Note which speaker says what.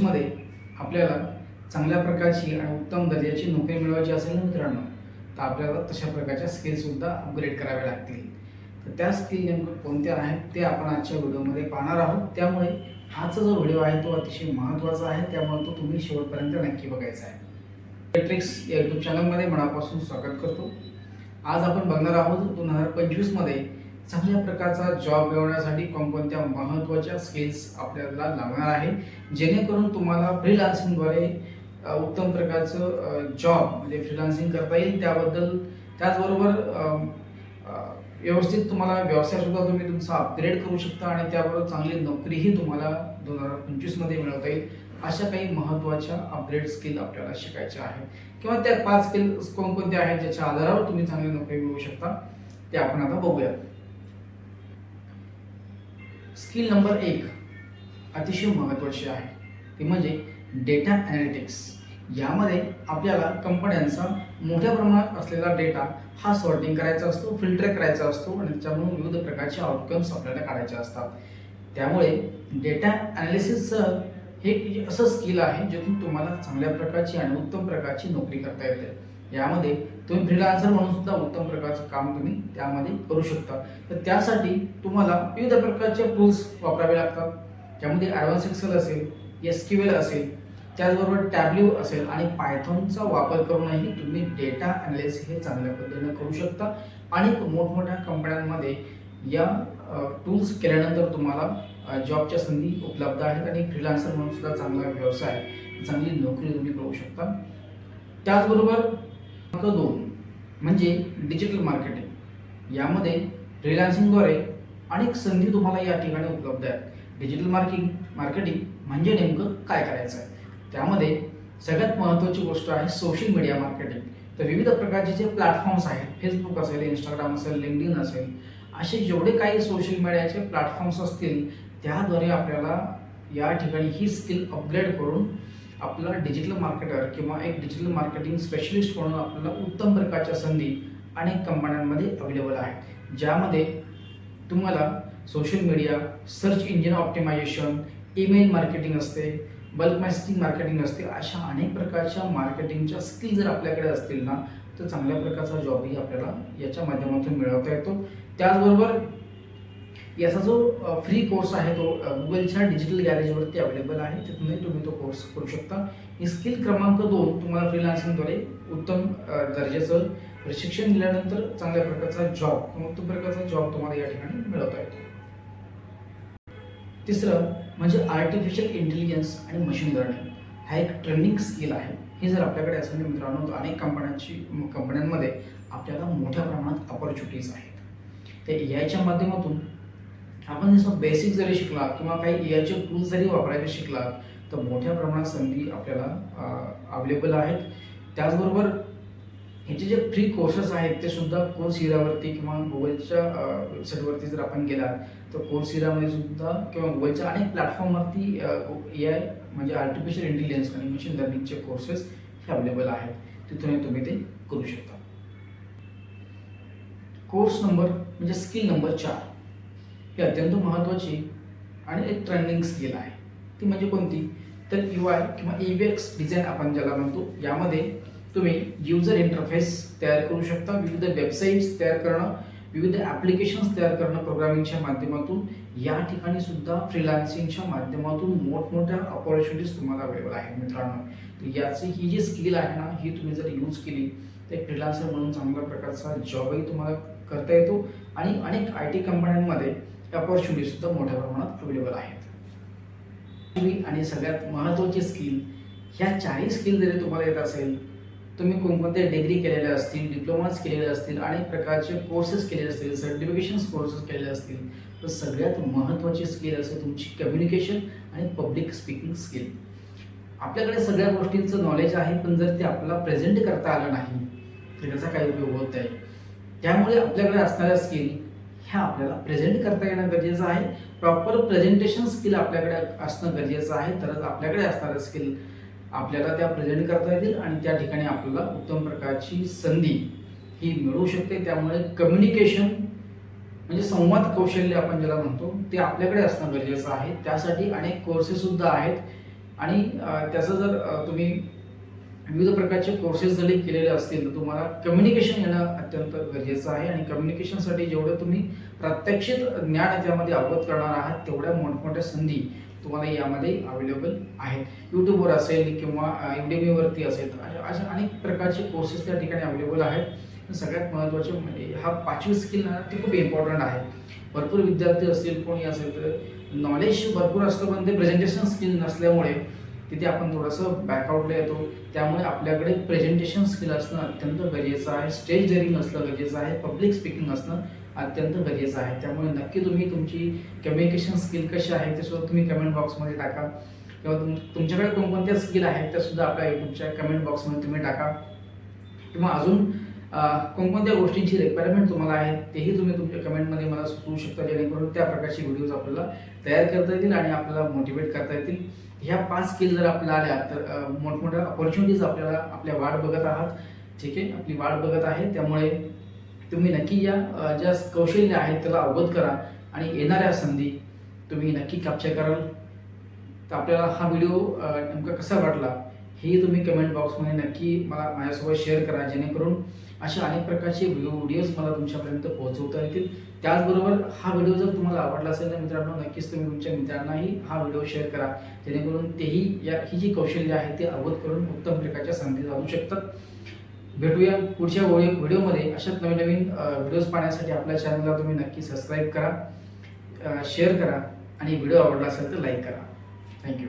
Speaker 1: भविष्यामध्ये आपल्याला चांगल्या प्रकारची आणि उत्तम दर्जाची नोकरी मिळवायची असेल ना मित्रांनो तर आपल्याला तशा प्रकारच्या स्किल्ससुद्धा अपग्रेड कराव्या लागतील. तर त्या स्किल नेमकं कोणत्या आहेत ते आपण आजच्या व्हिडिओमध्ये पाहणार आहोत. त्यामुळे आजचा जो व्हिडिओ आहे तो अतिशय महत्त्वाचा आहे त्यामुळे तो तुम्ही शेवटपर्यंत नक्की बघायचा आहे. मेट्रिक्स या यूट्यूब चॅनलमध्ये मनापासून स्वागत करतो. आज आपण बघणार आहोत दोन हजार पंचवीसमध्ये चांगल्या प्रकारचा जॉब मिळवण्यासाठी कोणकोणत्या महत्त्वाच्या स्किल्स आपल्याला लागणार आहे? जेणेकरून तुम्हाला फ्रीलान्सिंगद्वारे उत्तम प्रकारचं जॉब म्हणजे फ्रीलान्सिंग करता येईल. त्याबद्दल त्याचबरोबर व्यवस्थित तुम्हाला व्यवसायसुद्धा तुम्ही तुमचा अपग्रेड करू शकता आणि त्याबरोबर चांगली नोकरीही तुम्हाला दोन हजार पंचवीसमध्ये मिळवता येईल. अशा काही महत्त्वाच्या अपग्रेड स्किल आपल्याला शिकायच्या आहेत. किंवा त्या पाच स्किल कोणकोणत्या आहेत ज्याच्या आधारावर तुम्ही चांगली नोकरी मिळवू शकता ते आपण आता बघूया. स्किल नंबर एक अतिशय महत्त्वाची आहे. ती म्हणजे डेटा ॲनालिटिक्स यामध्ये आपल्याला कंपन्यांचा मोठ्या प्रमाणात असलेला डेटा हा सॉर्टिंग करायचा असतो फिल्टर करायचा असतो आणि त्याच्यामधून विविध प्रकारचे आउटकम्स आपल्याला काढायचे असतात. त्यामुळे डेटा ॲनालिसिसचं हे असं स्किल आहे ज्यातून तुम्हाला चांगल्या प्रकारची आणि उत्तम प्रकारची नोकरी करता येते. यामध्ये तुम्ही फ्रीलान्सर म्हणून सुद्धा उत्तम प्रकारचं काम तुम्ही त्यामध्ये करू शकता. तर त्यासाठी तुम्हाला विविध प्रकारचे टूल्स वापरावे लागतात. त्यामध्ये ॲडव्हान्स एक्सेल असेल एस क्यूएल असेल त्याचबरोबर टॅब्ल्यू असेल आणि पायथॉनचा वापर करूनही तुम्ही डेटा ॲनालिसिस हे चांगल्या पद्धतीने करू शकता. आणि मोठमोठ्या कंपन्यांमध्ये या टूल्स केल्यानंतर तुम्हाला जॉबच्या संधी उपलब्ध आहेत आणि फ्रीलान्सर म्हणून सुद्धा चांगला व्यवसाय चांगली नोकरी तुम्ही करू शकता. त्याचबरोबर क्रमांक दोन. म्हणजे डिजिटल मार्केटिंग यामध्ये फ्रीलान्सिंगद्वारे अनेक संधी तुम्हाला या ठिकाणी उपलब्ध आहेत. डिजिटल मार्किंग मार्केटिंग म्हणजे नेमकं काय करायचं आहे त्यामध्ये सगळ्यात महत्त्वाची गोष्ट आहे सोशल मीडिया मार्केटिंग तर विविध प्रकारचे जे प्लॅटफॉर्म्स आहेत फेसबुक असेल इंस्टाग्राम असेल लिंकडिन असेल असे जेवढे काही सोशल मीडियाचे प्लॅटफॉर्म्स असतील त्याद्वारे आपल्याला या ठिकाणी ही स्किल अपग्रेड करून आपला डिजिटल मार्केटर किंवा एक डिजिटल मार्केटिंग स्पेशलिस्ट म्हणून आपल्याला उत्तम प्रकारच्या संधी अनेक कंपन्यांमध्ये अवेलेबल आहेत. ज्यामध्ये तुम्हाला social media search engine optimization email marketing असते बल्क मेसेजिंग मार्केटिंग असते अशा अनेक प्रकारच्या मार्केटिंगच्या स्किल जर आपल्याकडे असतील ना तर चांगल्या प्रकारचा जॉबही आपल्याला याच्या माध्यमातून मिळवता येतो. त्याचबरोबर याचा जो फ्री कोर्स आहे तो गुगलच्या डिजिटल गॅरेजवरती अवेलेबल आहे. तिथूनही तुम्ही तो कोर्स करू शकता. स्किल क्रमांक दोन तुम्हाला फ्रीलान्सिंगद्वारे उत्तम दर्जाचं प्रशिक्षण दिल्यानंतर चांगल्या प्रकारचा जॉब उत्तम प्रकारचा जॉब तुम्हाला या ठिकाणी मिळवता येतो. तिसरं म्हणजे आर्टिफिशियल इंटेलिजन्स आणि मशीन लर्निंग हा एक ट्रेनिंग स्किल आहे. हे जर आपल्याकडे असेल तर मित्रांनो तर अनेक कंपन्यांची कंपन्यांमध्ये आपल्याला मोठ्या प्रमाणात ऑपॉर्च्युनिटीज आहेत. ते ए आयच्या माध्यमातून आपण जसं बेसिक जरी शिकला किंवा काही ए आयचे टूल्स जरी वापरायचे शिकला तर मोठ्या प्रमाणात संधी आपल्याला अवेलेबल आहेत. त्याचबरोबर ह्याचे जे फ्री कोर्सेस आहेत ते सुद्धा कोर्स हिरावरती किंवा गुगलच्या वेबसाईटवरती जर आपण गेला तर कोर्स हिरामध्ये सुद्धा किंवा गुगलच्या अनेक प्लॅटफॉर्मवरती ए आय म्हणजे आर्टिफिशियल इंटेलिजन्स आणि मशीन लर्निंगचे कोर्सेस हे अवेलेबल आहेत. तिथूनही तुम्ही ते करू शकता. कोर्स नंबर म्हणजे स्किल नंबर चार. ही अत्यंत महत्त्वाची आणि एक ट्रेंडिंग स्किल आहे. ती म्हणजे कोणती? तर यू आय किंवा ई एक्स डिझाईन आपण ज्याला म्हणतो यामध्ये तुम्ही युजर इंटरफेस तयार करू शकता विविध वेबसाईट्स तयार करणं विविध ॲप्लिकेशन्स तयार करणं प्रोग्रामिंगच्या माध्यमातून. या ठिकाणी सुद्धा फ्रीलान्सिंगच्या माध्यमातून मोठमोठ्या ऑपॉर्च्युनिटीज तुम्हाला अवेलेबल आहेत मित्रांनो. तर याची ही जी स्किल आहे ना ही तुम्ही जर यूज केली तर एक फ्रीलान्सर म्हणून चांगल्या प्रकारचा जॉबही तुम्हाला करता येतो. आणि अनेक आय टी कंपन्यांमध्ये अपॉर्च्युनिटीसुद्धा मोठ्या प्रमाणात अवेलेबल आहेत. तुम्ही आणि सगळ्यात महत्त्वाची स्किल ह्या चारही स्किल जरी तुम्हाला येत असेल तुम्ही कोणकोणत्या डिग्री केलेल्या असतील डिप्लोमाज केलेले असतील अनेक प्रकारचे कोर्सेस केलेले असतील सर्टिफिकेशन्स कोर्सेस केलेले असतील तर सगळ्यात महत्त्वाची स्किल असेल तुमची कम्युनिकेशन आणि पब्लिक स्पीकिंग स्किल आपल्याकडे सगळ्या गोष्टींचं नॉलेज आहे पण जर ते आपल्याला प्रेझेंट करता आलं नाही तर त्याचा काही उपयोग होत नाही. त्यामुळे आपल्याकडे असणाऱ्या स्किल ह्या आपल्याला प्रेझेंट करता येणं गरजेचं आहे. प्रॉपर प्रेझेंटेशन स्किल आपल्याकडे असणं गरजेचं आहे. तरच आपल्याकडे असणारं स्किल आपल्याला त्या प्रेझेंट करता येतील आणि त्या ठिकाणी आपल्याला उत्तम प्रकारची संधी ही मिळू शकते. त्यामुळे कम्युनिकेशन म्हणजे संवाद कौशल्य आपण ज्याला म्हणतो ते आपल्याकडे असणं गरजेचं आहे. त्यासाठी अनेक कोर्सेससुद्धा आहेत. आणि त्याचं जर तुम्ही विविध प्रकारचे कोर्सेस जरी केलेले असतील तर तुम्हाला कम्युनिकेशन येणं अत्यंत गरजेचं आहे. आणि कम्युनिकेशनसाठी जेवढं तुम्ही प्रात्यक्षिक ज्ञान त्यामध्ये अवगत करणार आहात तेवढ्या मोठमोठ्या संधी तुम्हाला यामध्ये अवेलेबल आहेत. यूट्यूबवर असेल किंवा युडेमीवरती असेल अशा अशा अनेक प्रकारचे कोर्सेस त्या ठिकाणी अवेलेबल आहेत. सगळ्यात महत्त्वाचे म्हणजे हा पाचवी स्किल ना ती खूप इम्पॉर्टंट आहे. भरपूर विद्यार्थी असतील कोणी असेल तर नॉलेज भरपूर असतं पण ते प्रेझेंटेशन स्किल नसल्यामुळे तिथे आपण थोडंसं बॅकआउटला येतो. त्यामुळे आपल्याकडे प्रेझेंटेशन स्किल असणं अत्यंत गरजेचं आहे. स्टेज डेअरिंग असणं गरजेचं आहे. पब्लिक स्पीकिंग असणं अत्यंत गरजेचं आहे. त्यामुळे नक्की तुम्ही तुमची कम्युनिकेशन स्किल कशी आहे ते सुद्धा तुम्ही कमेंट बॉक्समध्ये टाका. किंवा तुम तुमच्याकडे कोणकोणत्या स्किल आहेत त्या सुद्धा आपल्या युट्यूबच्या कमेंट बॉक्समध्ये तुम्ही टाका. किंवा अजून कोणकोणत्या गोष्टींची रिक्वायरमेंट तुम्हाला आहे तेही तुम्ही तुमच्या कमेंटमध्ये मला सुचवू शकता जेणेकरून त्या प्रकारचे व्हिडिओज आपल्याला तयार करता येतील आणि आपल्याला मोटिवेट करता येतील. ह्या पाच स्किल जर आपल्याला आल्या तर मोठमोठ्या ऑपॉर्च्युनिटीज आपल्याला आपल्या वाट बघत आहात. ठीक आहे? आपली वाट बघत आहे. त्यामुळे तुम्ही नक्की या. ज्या कौशल्य आहेत त्याला अवगत करा आणि येणाऱ्या संधी तुम्ही नक्की कॅप्चर कराल. तर आपल्याला हा व्हिडिओ नेमका कसा वाटला? हे तुम्ही कमेंट बॉक्समध्ये नक्की मला माझ्यासोबत शेअर करा जेणेकरून अशा अनेक प्रकारचे व्हिडिओ व्हिडिओज मला तुमच्यापर्यंत पोहोचवता येतील. त्याचबरोबर हा व्हिडिओ जर तुम्हाला आवडला असेल तर मित्रांनो नक्कीच तुम्ही तुमच्या मित्रांनाही हा व्हिडिओ शेअर करा. जेणेकरून तेही या ही जी कौशल्य आहे ते अवगत करून उत्तम प्रकारच्या संधी जाऊ शकतात. भेटूया पुढच्या व्हिडिओमध्ये अशाच नवीन नवीन व्हिडिओज पाहण्यासाठी आपल्या चॅनलला तुम्ही नक्की सबस्क्राईब करा शेअर करा आणि व्हिडिओ आवडला असेल तर लाईक करा. थँक्यू